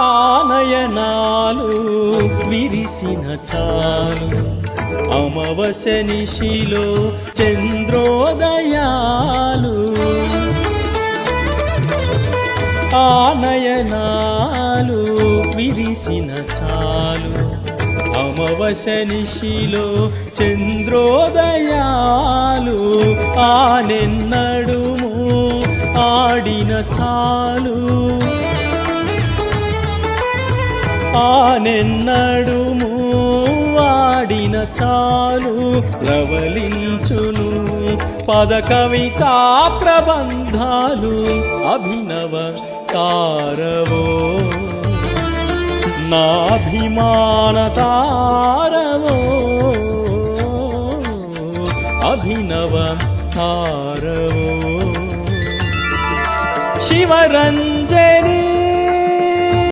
ఆనయనాలు విరిసిన చాలు. అమవశ నిశిలో చంద్రోదయాలు. ఆనయనాలు విరిసిన చాలు. అమవశ నిశిలో చంద్రోదయాలు. ఆనెన్నడుము ఆడిన చాలు. ఆనెన్నడుము ఆడిన చాలు లవలించును పద కవితా ప్రబంధాలు అభినవ తారవో. నాభిమాన తారవో. అభినవ తారవో. శివరంజని